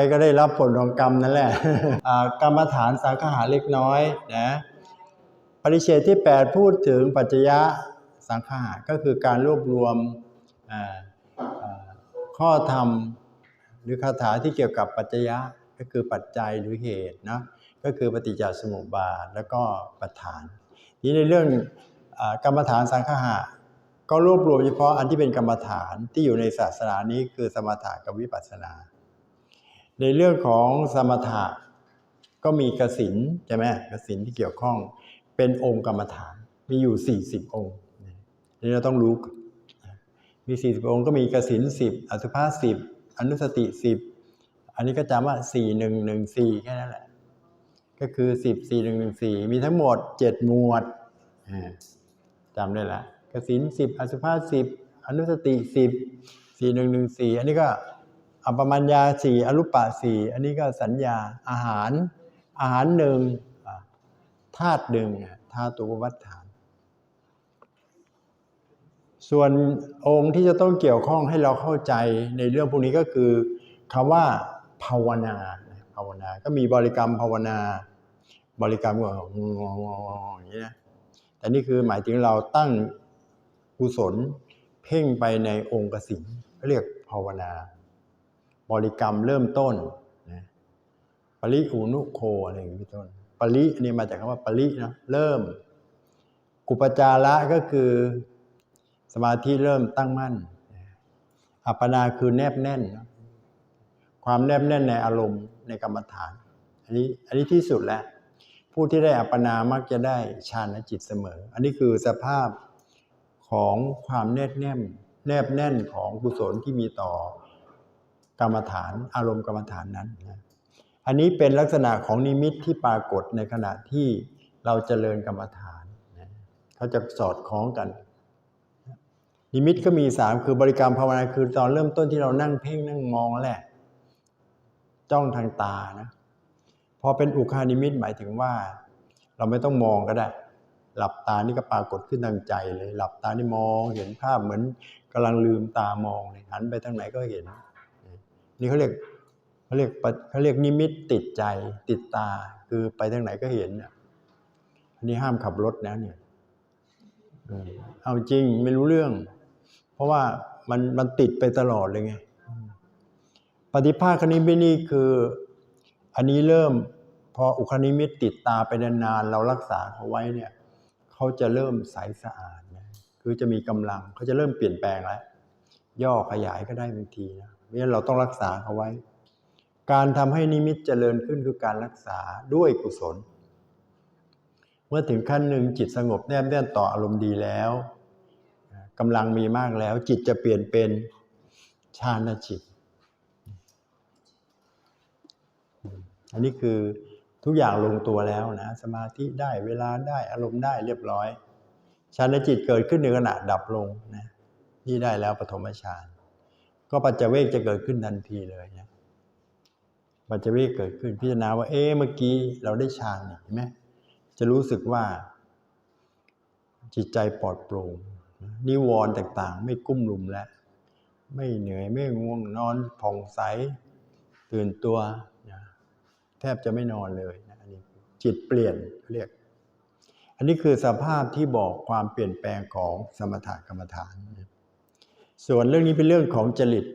ใครก็ได้รับผลของกรรมนั่นแหละอ่ากรรมฐานสังขาหาเล็กน้อยนะปริเชตที่ 8 พูดถึงปัจจยะสังขาหาก็คือการรวบรวมข้อธรรมหรือคาถาที่เกี่ยวกับปัจจยะก็คือปัจจัยหรือเหตุนะก็คือปฏิจจสมุปบาทแล้วก็ปัฏฐานนี้ในเรื่องอากรรมฐานสังฆะก็รวบรวมเฉพาะอันที่เป็นกรรมฐานที่อยู่ในศาสนานี้คือสมถะกับวิปัสสนา ในเรื่องของสมถะก็มีกสินใช่ไหมกสินที่เกี่ยวข้องเป็นองค์กรรมฐานมีอยู่ 40 องค์นี่เราต้องรู้มี 40 องค์ก็มีกสิน10 อสุภาสิบอนุสติ 10 อันนี้ก็จำว่า 4114 แค่นั้นแหละ ก็คือ 10 4114 มีทั้งหมด 7 หมวดจำได้ละกสิน10 อสุภาสิบอนุสติ 10 4114 อันนี้ก็ อัปมัญญา4อรูปปะ4อันนี้ก็สัญญาอาหาร อาหารหนึ่งธาตุหนึ่งธาตุวัฏฐาน ส่วนองค์ที่จะต้องเกี่ยวข้องให้เราเข้าใจในเรื่องพวกนี้ก็คือคำว่าภาวนาภาวนา ก็มีบริกรรมภาวนา บริกรรมก็อย่างนี้นะแต่นี่คือหมายถึงเราตั้งกุศลเพ่งไปในองค์กสินเรียกภาวนา บริกรรมเริ่มต้นนะปริอุนุโคอะไรอย่างนี้เป็นต้น ปริอันนี้มาจากคำว่าปรินะเริ่มอุปจาระก็คือสมาธิเริ่มตั้งมั่น อัปปนาคือแนบแน่น ความแนบแน่นในอารมณ์ในกรรมฐาน อันนี้อันนี้ที่สุดแล้ว ผู้ที่ได้อัปปนามักจะได้ฌานจิตเสมอ อันนี้คือสภาพของความแนบแน่นแนบแน่นของกุศลที่มีต่อ กรรมฐาน อารมณ์กรรมฐานนั้นนะอันนี้เป็นลักษณะของนิมิตที่ปรากฏในขณะที่เราเจริญกรรมฐานนะเขาจะสอดคล้องกัน นิมิตก็มีสามคือบริกรรมภาวนาคือตอนเริ่มต้นที่เรานั่งเพ่งนั่งมองแหละ จ้องทางตานะพอเป็นอุคานิมิตหมายถึงว่า เราไม่ต้องมองก็ได้ หลับตานี่ก็ปรากฏขึ้นทางใจเลย หลับตานี่มองเห็นภาพเหมือนกำลังลืมตามองเลยหันไปทางไหนก็เห็น นี่เขาเรียกเขาเรียกเขาเรียกนิมิตติดใจติดตา คือไปทางไหนก็เห็นเนี่ยอันนี้ห้ามขับรถนะเนี่ยเอาจริงไม่รู้เรื่อง เพราะว่ามันมันติดไปตลอดเลยไงปฏิภาคณิมิตนี่คือ อันนี้เริ่มพออุคณิมิตติดตาไปนานๆเรารักษาเขาไว้เนี่ยเขาจะเริ่มใสสะอาดนะคือจะมีกำลังเขาจะเริ่มเปลี่ยนแปลงแล้วย่อขยายก็ได้บางทีนะ เพราะฉะนั้นเราต้องรักษาเขาไว้ การทำให้นิมิตเจริญขึ้นคือการรักษาด้วยกุศล เมื่อถึงขั้นหนึ่งจิตสงบแนบแน่นต่ออารมณ์ดีแล้วกำลังมีมากแล้ว จิตจะเปลี่ยนเป็นฌานจิต อันนี้คือทุกอย่างลงตัวแล้วนะสมาธิได้เวลาได้อารมณ์ได้เรียบร้อยฌานจิตเกิดขึ้นในขณะดับลงนะนี่ได้แล้วปฐมฌาน ก็ปัจเจเวกจะเกิดขึ้นทันทีเลยนะปัจเจเวกเกิดขึ้นพิจารณาว่า เอ๊ะเมื่อกี้เราได้ฌานเห็นไหมจะรู้สึกว่า จิตใจปลอดโปร่งนิวรณ์ต่างๆ ไม่กุ้มลุมแล้ว ไม่เหนื่อยไม่ง่วงนอนผ่องใส ตื่นตัวนะแทบจะไม่นอนเลยนะอันนี้จิตเปลี่ยนเรียก อันนี้คือสภาพที่บอกความเปลี่ยนแปลงของสมถกรรมฐานน ส่วนเรื่องนี้เป็นเรื่องของจริต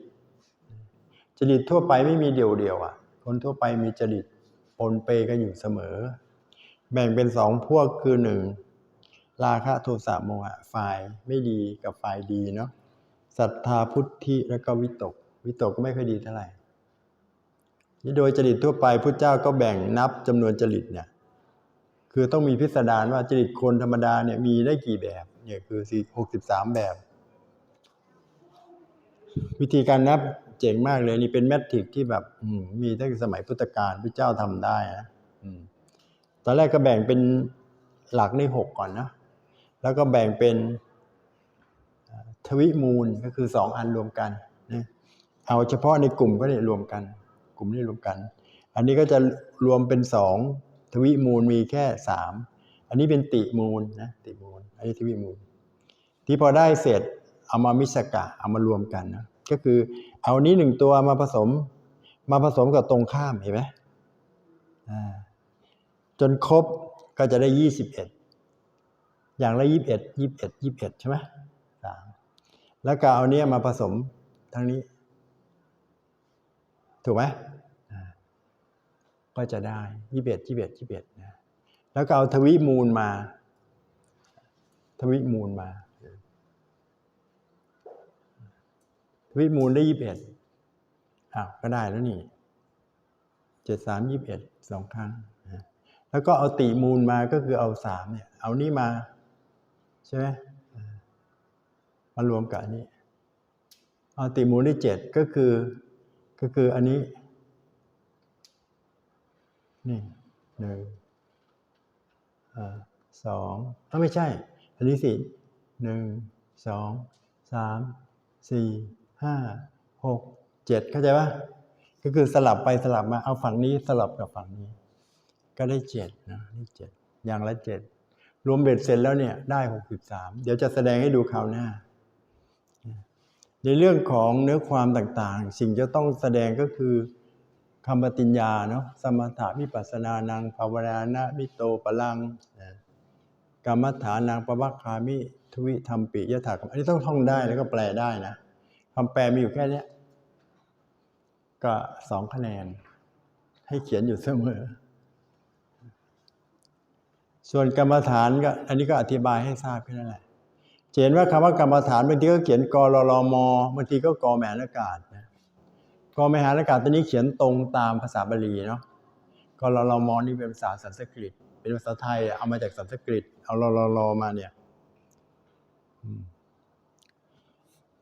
จริตทั่วไปไม่มีเดียวเดียวๆอะ คนทั่วไปมีจริตปนเปกันอยู่เสมอ แบ่งเป็นสองพวกคือหนึ่งราคะโทสะโมหะฝ่ายไม่ดีกับฝ่ายดีเนาะศรัทธาพุทธิแล้วก็วิตก วิตกก็ไม่ค่อยดีเท่าไหร่นี่โดยจริตทั่วไปพุทธเจ้าก็แบ่งนับจำนวนจริตเนี่ยคือต้องมีพิสดารว่าจริตคนธรรมดาเนี่ยมีได้กี่แบบเนี่ยคือหกสิบสามแบบ วิธีการนับเจ๋งมากเลยนี่เป็นแมทริกที่แบบมีตั้งแต่สมัยพุทธกาลพระเจ้าทำได้นะตอนแรกก็แบ่งเป็นหลักในหกก่อนนะแล้วก็แบ่งเป็นทวิมูลก็คือสองอันรวมกันนะเอาเฉพาะในกลุ่มก็ได้รวมกัน กลุ่มนี้รวมกัน อันนี้ก็จะรวมเป็นสองทวิมูลมีแค่สามอันนี้เป็นติมูลนะติมูล อันนี้ทวิมูล ที่พอได้เสร็จ เอามามิสกะเอามารวมกันนะก็คือเอานี้หนึ่งตัวมาผสม มาผสมกับตรงข้ามเห็นไหมจนครบก็จะได้ยี่สิบเอ็ดอย่างละยี่สิบเอ็ดยี่สิบเอ็ดยี่สิบเอ็ดใช่ไหมสามแล้วก็เอาเนี้ยมาผสมทั้งนี้ ถูกไหมก็จะได้ยี่สิบเอ็ดยี่สิบเอ็ดยี่สิบเอ็ดนะแล้วก็เอาทวิมูลมา ทวิมูลมา ท วิมูลได้ยี่สิบเอ็ดอ้าวก็ได้แล้วนี่เจ็ดสามยี่สิบเอ็ดสองครั้งนะแล้วก็เอาติมูลมาก็คือเอาสามเนี่ย เอานี่มา ใช่ไหมอ่ามารวมกับอันนี้เอาติมูลได้เจ็ดก็คือ ก็คืออันนี้ นี่หนึ่งอ่าสองถ้าไม่ใช่ อันนี้สี่หนึ่งสองสามสี่ ห้าหกเจ็ดเข้าใจปะก็คือสลับไปสลับมาเอาฝั่งนี้สลับกับฝั่งนี้ ก็ได้เจ็ดนะได้เจ็ดอย่างละเจ็ดรวมเบ็ดเสร็จแล้วเนี่ยได้หกสิบสามเดี๋ยวจะแสดงให้ดูคราวหน้า ในเรื่องของเนื้อความต่างๆ สิ่งจะต้องแสดงก็คือคำปฏิญญาเนาะสมถะวิปัสสนานังภาวนานะมิโตปะลังกรรมฐานังปวัคคามิทวิธรรมปิยถากรรมอันนี้ต้องท่องได้แล้วก็แปลได้นะ คำแปลมีอยู่แค่นี้ก็สองคะแนน ให้เขียนอยู่เสมอ ส่วนกรรมฐานก็ อันนี้ก็อธิบายให้ทราบแค่นั้นแหละเห็นว่าคำว่ากรรมฐานบางทีก็เขียนกรลมบางทีก็กอแมนอากาศนะกอแมหนอากาศตัวนี้เขียนตรงตามภาษาบาลีเนาะกรลมนี่เป็นภาษาสันสกฤต เป็นภาษาไทยเอามาจากสันสกฤต เอาลลลมาเนี่ย อืม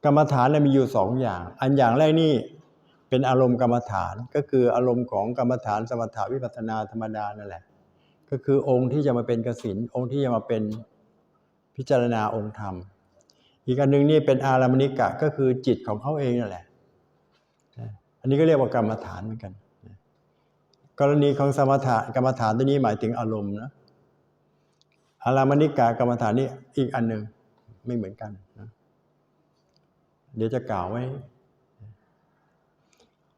กรรมฐานเนี่ยมีอยู่สองอย่าง อันอย่างแรกนี่เป็นอารมณ์กรรมฐานก็คืออารมณ์ของกรรมฐานสมถาวิปัสนาธรรมดานั่นแหละ ก็คือองค์ที่จะมาเป็นกสินองค์ที่จะมาเป็นพิจารณาองค์ธรรม อีกอันหนึ่งนี่เป็นอารามณิกะก็คือจิตของเขาเองนั่นแหละ อันนี้ก็เรียกว่ากรรมฐานเหมือนกัน กรณีของสมถะกรรมฐานตัวนี้หมายถึงอารมณ์นะอารามณิกะกรรมฐานนี่อีกอันหนึ่งไม่เหมือนกันนะ เดี๋ยวจะกล่าวไว้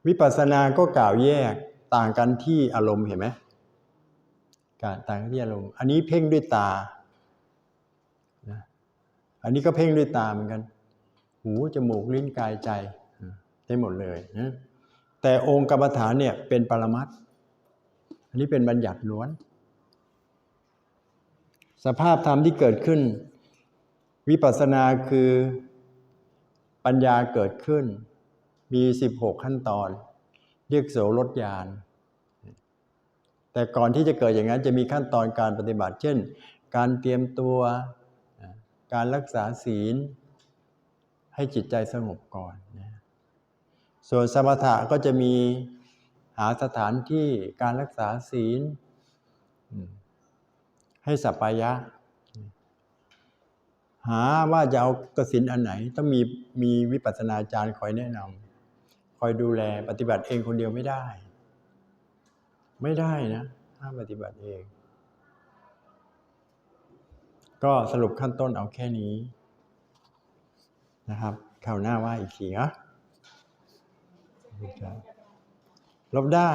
วิปัสสนาก็กล่าวแยกต่างกันที่อารมณ์เห็นไหมการต่างกันที่อารมณ์ อันนี้เพ่งด้วยตา อันนี้ก็เพ่งด้วยตาเหมือนกัน หู จมูก ลิ้น กายใจ ได้หมดเลยนะแต่องค์กรรมฐานเนี่ยเป็นปรมัตอันนี้เป็นบัญญัติล้วน สภาพธรรมที่เกิดขึ้น วิปัสสนาคือ ปัญญาเกิดขึ้น มี 16 ขั้นตอน เรียกโสรถยาน แต่ก่อนที่จะเกิดอย่างนั้นจะมีขั้นตอนการปฏิบัติ เช่น การเตรียมตัว การรักษาศีล ให้จิตใจสงบก่อนนะส่วนสมถะก็จะมีหาสถานที่การรักษาศีล ให้สัปปายะ หาว่าจะเอากสินอันไหน ต้องมีมีวิปัสสนาจารย์คอยแนะนำคอยดูแลปฏิบัติเองคนเดียวไม่ได้ ไม่ได้นะห้ามปฏิบัติเอง ก็สรุปขั้นต้นเอาแค่นี้นะครับคราวหน้าว่าอีกทีนะลบได้